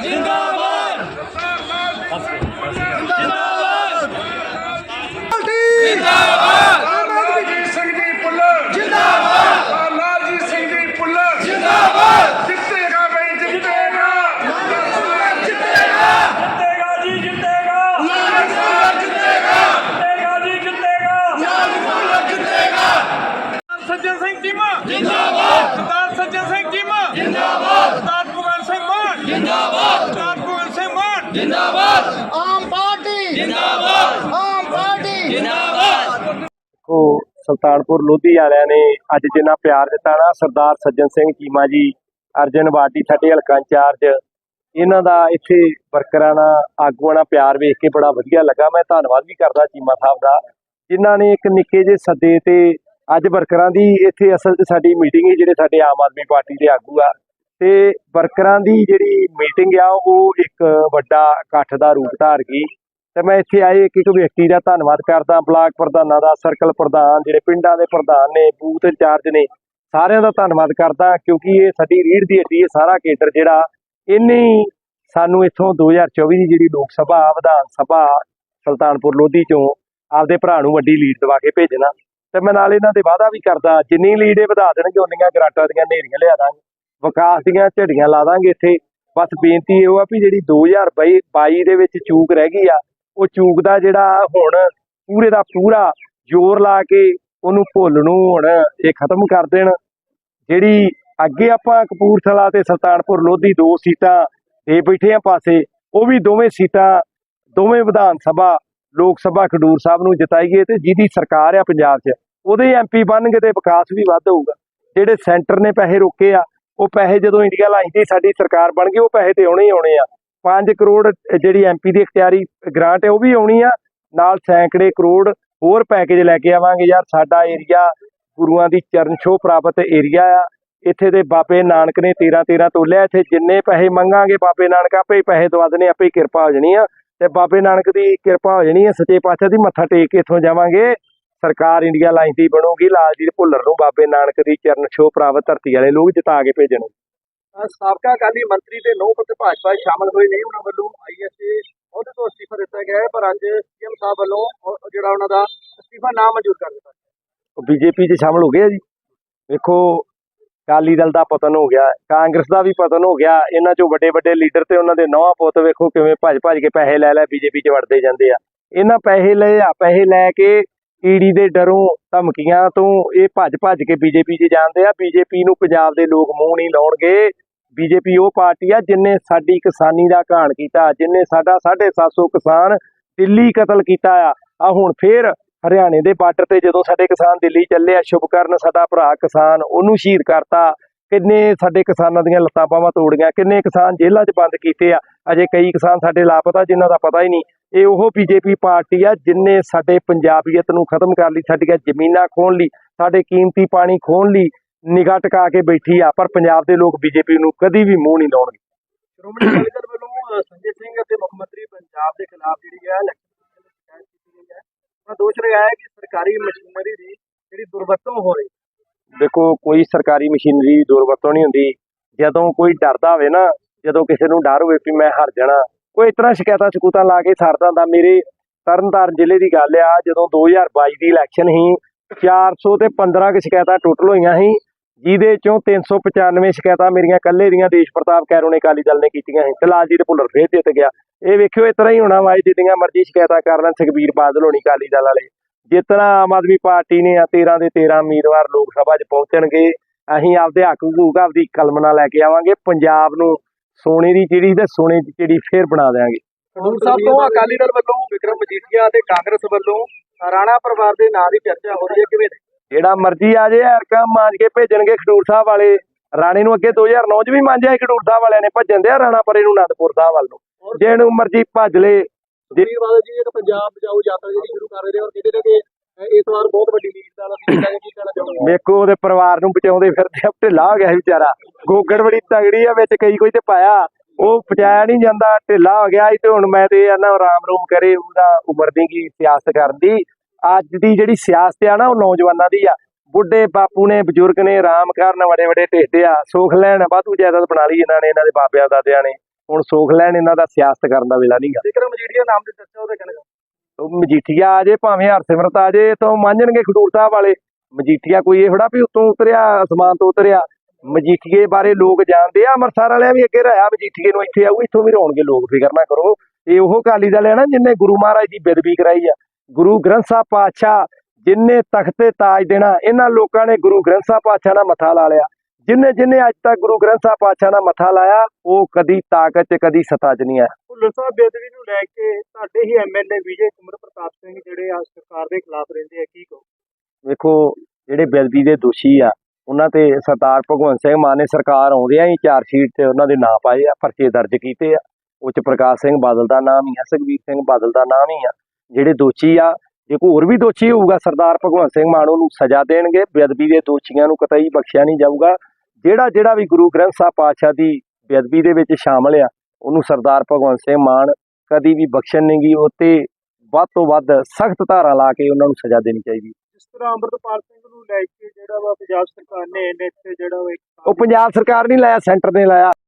金哥 ਸੁਲਤਾਨਪੁਰ ਲੋਧੀ ਵਾਲਿਆਂ ਨੇ। ਅੱਜ ਜਿੰਨਾ ਪਿਆਰ ਦਿੱਤਾ ਨਾ, ਸਰਦਾਰ ਸੱਜਣ ਸਿੰਘ ਚੀਮਾ ਜੀ, ਅਰਜਨ ਵਾਡੀ ਸਾਡੇ ਹਲਕਾ ਇੰਚਾਰਜ, ਇਹਨਾਂ ਦਾ ਇੱਥੇ ਵਰਕਰਾਂ ਨਾਲ, ਆਗੂਆਂ ਨਾਲ ਪਿਆਰ ਵੇਖ ਕੇ ਬੜਾ ਵਧੀਆ ਲੱਗਾ। ਮੈਂ ਧੰਨਵਾਦ ਵੀ ਕਰਦਾ ਚੀਮਾ ਸਾਹਿਬ ਦਾ, ਜਿਨ੍ਹਾਂ ਨੇ ਇੱਕ ਨਿੱਕੇ ਜਿਹੇ ਸੱਦੇ ਤੇ ਅੱਜ ਵਰਕਰਾਂ ਦੀ ਇੱਥੇ ਅਸਲ 'ਚ ਸਾਡੀ ਮੀਟਿੰਗ ਹੈ, ਜਿਹੜੇ ਸਾਡੇ ਆਮ ਆਦਮੀ ਪਾਰਟੀ ਦੇ ਆਗੂ ਆ। ਤੇ ਵਰਕਰਾਂ ਦੀ ਜਿਹੜੀ ਮੀਟਿੰਗ ਆ, ਉਹ ਇੱਕ ਵੱਡਾ ਇਕੱਠ ਦਾ ਰੂਪ ਧਾਰ ਗਈ। ਤੇ ਮੈਂ ਇੱਥੇ ਆਏ ਇੱਕ ਇੱਕ ਵਿਅਕਤੀ ਦਾ ਧੰਨਵਾਦ ਕਰਦਾ, ਬਲਾਕ ਪ੍ਰਧਾਨਾਂ ਦਾ ਸਰਕਲ ਪ੍ਰਧਾਨ ਜਿਹੜੇ ਪਿੰਡਾਂ ਦੇ ਪ੍ਰਧਾਨ ਨੇ, ਬੂਥ ਇੰਚਾਰਜ ਨੇ, ਸਾਰਿਆਂ ਦਾ ਧੰਨਵਾਦ ਕਰਦਾ ਕਿਉਂਕਿ ਇਹ ਸਾਡੀ ਰੀੜ ਦੀ ਹੱਡੀ, ਇਹ ਸਾਰਾ ਕੇਡਰ ਜਿਹੜਾ ਇਹਨੇ ਸਾਨੂੰ ਇੱਥੋਂ 2024 ਦੀ ਜਿਹੜੀ ਲੋਕ ਸਭਾ, ਵਿਧਾਨ ਸਭਾ, ਸੁਲਤਾਨਪੁਰ ਲੋਧੀ ਚੋਂ ਆਪਦੇ ਭਰਾ ਨੂੰ ਵੱਡੀ ਲੀਡ ਦਵਾ ਕੇ ਭੇਜਣਾ। ਤੇ ਮੈਂ ਨਾਲ ਇਹਨਾਂ ਦੇ ਵਾਅਦਾ ਵੀ ਕਰਦਾ, ਜਿੰਨੀ ਲੀਡ ਇਹ ਵਧਾ ਦੇਣਗੇ, ਉਨੀਆਂ ਗਰਾਂਟਾਂ ਦੀਆਂ ਨੇਰੀਆਂ ਲਿਆ ਦਾਂਗੇ। ਵਿਕਾਸ ਦੀਆਂ ਝੜੀਆਂ ਲਾ ਦਾਂਗੇ ਇੱਥੇ। ਬਸ ਬੇਨਤੀ ਇਹ ਆ ਵੀ ਜਿਹੜੀ 2022 ਦੇ ਵਿੱਚ ਚੂਕ ਰਹਿ ਗਈ ਆ ਉਹ ਚੂਕ ਦਾ ਜਿਹੜਾ ਹੁਣ ਪੂਰੇ ਦਾ ਪੂਰਾ ਜ਼ੋਰ ਲਾ ਕੇ ਉਹਨੂੰ ਭੁੱਲ ਨੂੰ ਹੁਣ ਇਹ ਖਤਮ ਕਰ ਦੇਣ। ਜਿਹੜੀ ਅੱਗੇ ਆਪਾਂ ਕਪੂਰਥਲਾ ਤੇ ਸੁਲਤਾਨਪੁਰ ਲੋਧੀ ਦੋ ਸੀਟਾਂ ਦੇ ਬੈਠੇ ਆ ਪਾਸੇ, ਉਹ ਵੀ ਦੋਵੇਂ ਸੀਟਾਂ ਦੋਵੇਂ ਵਿਧਾਨ ਸਭਾ, ਲੋਕ ਸਭਾ ਖਡੂਰ ਸਾਹਿਬ ਨੂੰ ਜਿਤਾਈਏ ਤੇ ਜਿਹਦੀ ਸਰਕਾਰ ਆ ਪੰਜਾਬ 'ਚ, ਉਹਦੇ ਐਮਪੀ ਬਣਨਗੇ ਤੇ ਵਿਕਾਸ ਵੀ ਵੱਧ ਹੋਊਗਾ। ਜਿਹੜੇ ਸੈਂਟਰ ਨੇ ਪੈਸੇ ਰੋਕੇ ਆ, ਉਹ ਪੈਸੇ ਜਦੋਂ ਇੰਡੀਆ ਲਾਈ ਦੀ ਸਾਡੀ ਸਰਕਾਰ ਬਣ ਗਈ, ਉਹ ਪੈਸੇ ਤੇ ਆਉਣੇ ਹੀ ਆਉਣੇ ਆ। 5 ਕਰੋੜ ਜਿਹੜੀ ਐਮਪੀ ਦੀ ਇਖਤਿਆਰੀ ਗ੍ਰਾਂਟ ਹੈ, ਉਹ ਵੀ ਆਉਣੀ ਆ। ਨਾਲ ਸੈਂਕੜੇ ਕਰੋੜ ਹੋਰ ਪੈਕੇਜ ਲੈ ਕੇ ਆਵਾਂਗੇ ਯਾਰ। ਸਾਡਾ ਏਰੀਆ ਗੁਰੂਆਂ ਦੀ ਚਰਨ ਛੋਹ ਪ੍ਰਾਪਤ ਏਰੀਆ ਆ। ਇੱਥੇ ਦੇ ਬਾਬੇ ਨਾਨਕ ਨੇ 13 13 ਤੋਲਿਆ। ਇੱਥੇ ਜਿੰਨੇ ਪੈਸੇ ਮੰਗਾਂਗੇ ਬਾਬੇ ਨਾਨਕ, ਆਪੇ ਹੀ ਪੈਸੇ ਦਵਾ ਦੇਣੇ, ਆਪੇ ਹੀ ਕਿਰਪਾ ਹੋ ਜਾਣੀ ਆ। ਤੇ ਬਾਬੇ ਨਾਨਕ ਦੀ ਕਿਰਪਾ ਹੋ ਜਾਣੀ ਆ, ਸੱਚੇ ਪਾਤਸ਼ਾਹ ਦੀ ਮੱਥਾ ਟੇਕ ਕੇ ਇੱਥੋਂ ਜਾਵਾਂਗੇ। ਸਰਕਾਰ ਇੰਡੀਆ ਲਾਈਨ ਦੀ ਬਣੂਗੀ ਲਾਲਜੀਤ ਭੁੱਲਰ ਨੂੰ ਬਾਬੇ ਨਾਨਕ ਦੀ ਚਰਨ ਛੋਹ ਪ੍ਰਾਪਤ ਧਰਤੀ ਵਾਲੇ ਲੋਕ ਜਿਤਾ ਕੇ ਭੇਜਣਗੇ ਸਾਬਕਾ ਅਕਾਲੀ ਮੰਤਰੀ ਦੇ ਨੌ ਪਤੇ ਭਾਜਪਾ ਸ਼ਾਮਲ ਹੋਏ ਨਹੀਂ ਉਹਨਾਂ ਵੱਲੋਂ ਆਈਐਸਏ ਅਹੁਦੇ ਤੋਂ ਅਸਤੀਫਾ ਦਿੱਤਾ ਗਿਆ ਹੈ, ਪਰ ਅੱਜ ਸੀਐਮ ਸਾਹਿਬ ਵੱਲੋਂ ਜਿਹੜਾ ਉਹਨਾਂ ਦਾ ਅਸਤੀਫਾ ਨਾ ਮਨਜ਼ੂਰ ਕਰ ਦਿੱਤਾ ਬੀਜੇਪੀ 'ਚ ਸ਼ਾਮਲ ਹੋ ਗਏ ਜੀ। ਵੇਖੋ, ਅਕਾਲੀ ਦਲ ਦਾ ਪਤਨ ਹੋ ਗਿਆ, ਕਾਂਗਰਸ ਦਾ ਵੀ ਪਤਨ ਹੋ ਗਿਆ। ਇਹਨਾਂ 'ਚੋਂ ਵੱਡੇ ਵੱਡੇ ਲੀਡਰ ਤੇ ਉਹਨਾਂ ਦੇ ਨੌਂ ਪੁੱਤ ਵੇਖੋ ਕਿਵੇਂ ਭੱਜ ਭੱਜ ਕੇ ਪੈਸੇ ਲੈ ਲੈ ਬੀਜੇਪੀ 'ਚ ਵੜਦੇ ਜਾਂਦੇ ਆ। ਇਹਨਾਂ ਪੈਸੇ ਲਏ ਆ, ਪੈਸੇ ਲੈ ਕੇ ਈਡੀ ਦੇ ਡਰੋਂ ਧਮਕੀਆਂ ਤੋਂ ਇਹ ਭੱਜ ਭੱਜ ਕੇ ਬੀਜੇਪੀ 'ਚ ਜਾਂਦੇ ਆ। ਬੀਜੇਪੀ ਨੂੰ ਪੰਜਾਬ ਦੇ ਲੋਕ ਮੂੰਹ ਨਹੀਂ ਲਾਉਣਗੇ। ਬੀਜੇਪੀ ਉਹ ਪਾਰਟੀ ਆ ਜਿਨੇ ਸਾਡੀ ਕਿਸਾਨੀ ਦਾ ਘਾਣ ਕੀਤਾ, ਜਿਨੇ ਸਾਡਾ 750 ਕਿਸਾਨ ਦਿੱਲੀ ਕਤਲ ਕੀਤਾ ਆ। ਆ ਹੁਣ ਫੇਰ ਹਰਿਆਣੇ ਦੇ ਬਾਰਡਰ ਤੇ ਜਦੋਂ ਸਾਡੇ ਕਿਸਾਨ ਦਿੱਲੀ ਚੱਲੇ ਆ, ਸ਼ੁਭਕਰਨ ਸਾਡਾ ਭਰਾ ਕਿਸਾਨ ਉਹਨੂੰ ਸ਼ਹੀਦ ਕਰਤਾ। ਕਿੰਨੇ ਸਾਡੇ ਕਿਸਾਨਾਂ ਦੀਆਂ ਲੱਤਾਂ ਬਾਹਾਂ ਤੋੜੀਆਂ, ਕਿੰਨੇ ਕਿਸਾਨ ਜੇਲ੍ਹਾਂ 'ਚ ਬੰਦ ਕੀਤੇ ਆ। ਅਜੇ ਕਈ ਕਿਸਾਨ ਸਾਡੇ ਲਾਪਤਾ, ਜਿਨ੍ਹਾਂ ਦਾ ਪਤਾ ਹੀ ਨਹੀਂ। ਇਹ ਉਹ ਬੀਜੇਪੀ ਪਾਰਟੀ ਆ ਜਿਨੇ ਸਾਡੇ ਪੰਜਾਬੀਅਤ ਨੂੰ ਖਤਮ ਕਰ ਲਈ, ਸਾਡੀਆਂ ਜ਼ਮੀਨਾਂ ਖੋਣ ਲਈ, ਸਾਡੇ ਕੀਮਤੀ ਪਾਣੀ ਖੋਹਣ ਲਈ ਨਿਗਾਹ ਟਿਕਾ ਕੇ ਬੈਠੀ ਆ ਪਰ ਪੰਜਾਬ ਦੇ ਲੋਕ ਬੀਜੇਪੀ ਨੂੰ ਕਦੀ ਵੀ ਮੂੰਹ ਨਹੀਂ ਲਾਉਣਗੇ। ਸ਼੍ਰੋਮਣੀ ਅਕਾਲੀ ਦਲ ਵੱਲੋਂ ਅ, ਸੰਜੇ ਸਿੰਘ ਅਤੇ ਮੁੱਖ ਮੰਤਰੀ ਪੰਜਾਬ ਦੇ ਖਿਲਾਫ ਜਿਹੜੀ ਹੈ ਇਲੈਕਸ਼ਨ ਕਮਿਸ਼ਨ ਦੀ ਸ਼ਿਕਾਇਤ ਕੀਤੀ ਗਈ ਹੈ। ਉਹਨਾਂ ਦੋਸ਼ ਲਗਾਇਆ ਹੈ ਕਿ ਸਰਕਾਰੀ ਮਸ਼ੀਨਰੀ ਦੀ ਜਿਹੜੀ ਦੁਰਵਰਤੋਂ ਹੋ ਰਹੀ ਦੇਖੋ ਕੋਈ ਸਰਕਾਰੀ ਮਸ਼ੀਨਰੀ ਦੀ ਦੁਰਵਰਤੋਂ ਨਹੀਂ ਹੁੰਦੀ। ਜਦੋਂ ਕੋਈ ਡਰਦਾ ਹੋਵੇ ਨਾ ਜਦੋਂ ਕਿਸੇ ਨੂੰ ਡਰ ਹੋਵੇ ਵੀ ਮੈਂ ਹਾਰ ਜਾਣਾ ਕੋਈ ਇਤਨਾ ਸ਼ਿਕਾਇਤਾਂ ਸਕੂਤਾਂ ਲਾ ਕੇ ਸਰਦਾ ਹੁੰਦਾ। ਮੇਰੇ ਤਰਨਤਾਰਨ ਜ਼ਿਲ੍ਹੇ ਦੀ ਗੱਲ ਆ ਜਦੋਂ 2022 ਦੀ ਇਲੈਕਸ਼ਨ ਸੀ 400 ਤੇ 15 ਕੁ ਸ਼ਿਕਾਇਤਾਂ ਟੋਟਲ ਹੋਈਆਂ ਸੀ ਜਿਹਦੇ ਚੋਂ 395 ਸ਼ਿਕਾਇਤਾਂ ਮੇਰੀਆਂ ਕੱਲੇ ਦੀਆਂ। ਦੇਸ਼ ਪ੍ਰਤਾਪ ਕੈਰੋਂ ਨੇ ਅਕਾਲੀ ਦਲ ਨੇ ਕੀਤੀਆਂ ਸੀ। ਤੇ ਲਾਲਜੀਤ ਭੁੱਲਰ ਫੇਰ ਜਿੱਤ ਗਿਆ। ਇਹ ਵੇਖਿਓ, ਇਸ ਤਰ੍ਹਾਂ ਹੀ ਹੋਣਾ ਵਾ। ਜਿੰਨੀਆਂ ਮਰਜ਼ੀ ਸ਼ਿਕਾਇਤਾਂ ਕਰ ਲੈਣ, ਸੁਖਬੀਰ ਬਾਦਲ ਹੋਣੀ, ਅਕਾਲੀ ਦਲ ਵਾਲੇ। ਜਿੱਤਣਾ ਆਮ ਆਦਮੀ ਪਾਰਟੀ ਨੇ ਆ 13 ਦੇ 13 ਉਮੀਦਵਾਰ ਲੋਕ ਸਭਾ 'ਚ ਪਹੁੰਚਣਗੇ। ਅਸੀਂ ਆਪਦੇ ਹੱਕ ਹਕੂਕ ਆਪਦੀ ਕਲਮ ਨਾਲ ਲੈ ਕੇ ਆਵਾਂਗੇ। ਪੰਜਾਬ ਨੂੰ ਸੋਨੇ ਦੀ ਚਿੜੀ ਤੇ ਸੋਨੇ ਦੀ ਚਿੜੀ ਫੇਰ ਬਣਾ ਦੇਵਾਂਗੇ ਖਡੂਰ ਸਾਹਿਬ ਤੋਂ ਅਕਾਲੀ ਦਲ ਵੱਲੋਂ ਵਿਕਰਮ ਮਜੀਠੀਆ ਤੇ ਕਾਂਗਰਸ ਵੱਲੋਂ ਰਾਣਾ ਪਰਿਵਾਰ ਦੇ ਨਾਂ ਦੀ ਚਰਚਾ ਹੋ ਰਹੀ ਹੈ। ਕਿਵੇਂ? ਜਿਹੜਾ ਮਰਜ਼ੀ ਆ ਜੇ ਐਰਕਾ ਮਾਂਜ ਕੇ ਭੇਜਣਗੇ ਖਡੂਰ ਸਾਹਿਬ ਵਾਲੇ। ਰਾਣੇ ਨੂੰ ਅੱਗੇ 2009 ਚ ਵੀ ਮਾਂਜਿਆ ਖਡੂਰ ਸਾਹਿਬ ਵਾਲਿਆਂ ਨੇ ਭੱਜਣ ਦਿਆ ਰਾਣਾ ਪਰੇ ਨੂੰ ਅਨੰਦਪੁਰ ਸਾਹਿਬ ਵੱਲ ਨੂੰ। ਜਿਹਨੂੰ ਮਰਜ਼ੀ ਭੱਜ ਲੇ। ਸੁਖਬੀਰ ਬਾਦਲ ਜੀ ਇੱਕ ਪੰਜਾਬ ਬਚਾਓ ਯਾਤਰਾ ਜਿਹੜੀ ਸ਼ੁਰੂ ਕਰ ਰਹੇ ਨੇ ਔਰ ਕਹਿੰਦੇ ਨੇ ਕਿ ਅ, ਇਸ ਵਾਰ ਬਹੁਤ ਵੱਡੀ ਲੀਡ ਨਾਲ ਅਸੀਂ ਜਿੱਤਾਂਗੇ ਕੀ ਕਹਿਣਾ ਚਾਹੁੰਦੇ ਵੇਖੋ ਉਹਦੇ ਪਰਿਵਾਰ ਨੂੰ ਬਚਾਉਂਦੇ ਫਿਰਦੇ ਆ ਢਿੱਲਾ ਹੋ ਗਿਆ ਸੀ ਵਿਚਾਰਾ। ਗੋਗੜ ਬੜੀ ਤਗੜੀ ਆ ਵਿੱਚ ਕਈ ਕੋਈ ਤੇ ਪਾਇਆ। ਉਹ ਪਚਾਇਆ ਨਹੀਂ ਜਾਂਦਾ ਢਿੱਲਾ ਹੋ ਗਿਆ ਸੀ ਤੇ ਹੁਣ ਮੈਂ ਤੇ ਇਹਨਾਂ ਆਰਾਮ ਰੂਮ ਕਰੇ ਉਹਦਾ ਉਮਰ ਦੀ ਕੀ ਸਿਆਸਤ ਕਰਨ ਦੀ। ਅੱਜ ਦੀ ਜਿਹੜੀ ਸਿਆਸਤ ਆ ਨਾ ਉਹ ਨੌਜਵਾਨਾਂ ਦੀ ਆ। ਬੁੱਢੇ ਬਾਪੂ ਨੇ ਬਜ਼ੁਰਗ ਨੇ ਆਰਾਮ ਕਰਨ ਬੜੇ ਬੜੇ ਢੇਡੇ ਆ। ਸੁਖ ਲੈਣ ਵਾਧੂ ਜਾਇਦਾਦ ਬਣਾ ਲਈ ਇਹਨਾਂ ਨੇ ਇਹਨਾਂ ਦੇ ਬਾਬਿਆਂ ਦਾਦਿਆਂ ਨੇ। ਹੁਣ ਸੋਖ ਲੈਣ ਇਹਨਾਂ ਦਾ ਸਿਆਸਤ ਕਰਨ ਦਾ ਵੇਲਾ ਨਹੀਂਗਾ ਵਿਕਰਮ ਮਜੀਠੀਆ ਨਾਮ ਦੀ ਚਰਚਾ ਉਹਦੇ ਕਹਿਣਾ ਮਜੀਠੀਆ ਆ ਜੇ ਭਾਵੇਂ ਹਰਸਿਮਰਤ ਆ ਜੇ ਤਾਂ ਮੰਨਣਗੇ ਖਡੂਰ ਸਾਹਿਬ ਵਾਲੇ। ਮਜੀਠੀਆ ਕੋਈ ਇਹ ਥੋੜਾ ਵੀ ਉੱਤੋਂ ਉਤਰਿਆ ਅਸਮਾਨ ਤੋਂ ਉਤਰਿਆ। ਮਜੀਠੀਏ ਬਾਰੇ ਲੋਕ ਜਾਣਦੇ ਆ ਅੰਮ੍ਰਿਤਸਰ ਵਾਲਿਆਂ ਵੀ ਅੱਗੇ ਰਿਹਾ ਮਜੀਠੀਏ ਨੂੰ ਇੱਥੇ ਆਊ ਇੱਥੋਂ ਵੀ ਰੋਣਗੇ ਲੋਕ ਫਿਕਰ ਨਾ ਕਰੋ। ਇਹ ਉਹ ਅਕਾਲੀ ਦਲ ਹੈ ਨਾ ਜਿਨੇ ਗੁਰੂ ਮਹਾਰਾਜ ਦੀ ਬੇਦਬੀ ਕਰਾਈ ਆ। ਗੁਰੂ ਗ੍ਰੰਥ ਸਾਹਿਬ ਪਾਤਸ਼ਾਹ ਜਿਨੇ ਤਖਤੇ ਤਾਜ ਦੇਣਾ ਇਹਨਾਂ ਲੋਕਾਂ ਨੇ ਗੁਰੂ ਗ੍ਰੰਥ ਸਾਹਿਬ ਪਾਤਸ਼ਾਹ ਨਾਲ ਮੱਥਾ ਲਾ ਲਿਆ। ਜਿਨੇ ਜਿਨੇ ਅੱਜ ਤੱਕ ਗੁਰੂ ਗ੍ਰੰਥ ਸਾਹਿਬ ਪਾਤਸ਼ਾਹ ਨਾਲ ਮੱਥਾ ਲਾਇਆ ਉਹ ਕਦੀ ਤਾਕਤ 'ਚ ਕਦੀ ਸਤਾ 'ਚ ਨਹੀਂ ਆਇਆ। ਭੁੱਲਰ ਸਾਹਿਬ ਬੇਦਵੀ ਨੂੰ ਲੈ ਕੇ ਤੁਹਾਡੇ ਹੀ ਐਮਐਲਏ ਵਿਜੇ ਕੁਮਾਰ ਪ੍ਰਤਾਪ ਸਿੰਘ ਜਿਹੜੇ ਆ ਸਰਕਾਰ ਦੇ ਖਿਲਾਫ ਰਹਿੰਦੇ ਆ ਕੀ ਕਹੋ ਵੇਖੋ ਜਿਹੜੇ ਬੇਦਬੀ ਦੇ ਦੋਸ਼ੀ ਆ ਉਹਨਾਂ ਤੇ ਸਰਦਾਰ ਭਗਵੰਤ ਸਿੰਘ ਮਾਨ ਨੇ ਸਰਕਾਰ ਆਉਂਦਿਆਂ ਹੀ ਚਾਰ ਸ਼ੀਟ ਤੇ ਉਹਨਾਂ ਦੇ ਨਾਂ ਪਾਏ ਆ ਪਰਚੇ ਦਰਜ ਕੀਤੇ ਆ। ਉਹ ਚ ਪ੍ਰਕਾਸ਼ ਸਿੰਘ ਬਾਦਲ ਦਾ ਨਾਮ ਹੀ ਆ ਸੁਖਬੀਰ ਸਿੰਘ ਬਾਦਲ ਦਾ ਨਾਮ ਹੀ ਆ। ਜਿਹੜੇ ਦੋਸ਼ੀ ਆ ਜੇ ਕੋਈ ਹੋਰ ਵੀ ਦੋਸ਼ੀ ਹੋਊਗਾ ਸਰਦਾਰ ਭਗਵੰਤ ਸਿੰਘ ਮਾਨ ਉਹਨੂੰ ਸਜ਼ਾ ਦੇਣਗੇ ਬੇਅਦਬੀ ਦੇ ਦੋਸ਼ੀਆਂ ਨੂੰ ਕਤਈ ਬਖਸ਼ਿਆ ਨਹੀਂ ਜਾਊਗਾ। ਜਿਹੜਾ ਜਿਹੜਾ ਵੀ ਗੁਰੂ ਗ੍ਰੰਥ ਸਾਹਿਬ ਪਾਤਸ਼ਾਹ ਦੀ ਬੇਅਦਬੀ ਦੇ ਵਿੱਚ ਸ਼ਾਮਲ ਆ ਉਹਨੂੰ ਸਰਦਾਰ ਭਗਵੰਤ ਸਿੰਘ ਮਾਨ ਕਦੀ ਵੀ ਬਖਸ਼ਣ ਨਹੀਂਗੀ ਉਹ ਤੇ ਵੱਧ ਤੋਂ ਵੱਧ ਸਖਤ ਧਾਰਾ ਲਾ ਕੇ ਉਹਨਾਂ ਨੂੰ ਸਜ਼ਾ ਦੇਣੀ ਚਾਹੀਦੀ। ਜਿਸ ਤਰ੍ਹਾਂ ਅੰਮ੍ਰਿਤਪਾਲ ਸਿੰਘ ਨੂੰ ਲੈ ਕੇ ਜਿਹੜਾ ਵਾ ਪੰਜਾਬ ਸਰਕਾਰ ਨੇ ਇਹਨੇ ਇੱਥੇ ਜਿਹੜਾ ਉਹ ਪੰਜਾਬ ਸਰਕਾਰ ਨਹੀਂ ਲਾਇਆ ਸੈਂਟਰ ਨੇ ਲਾਇਆ।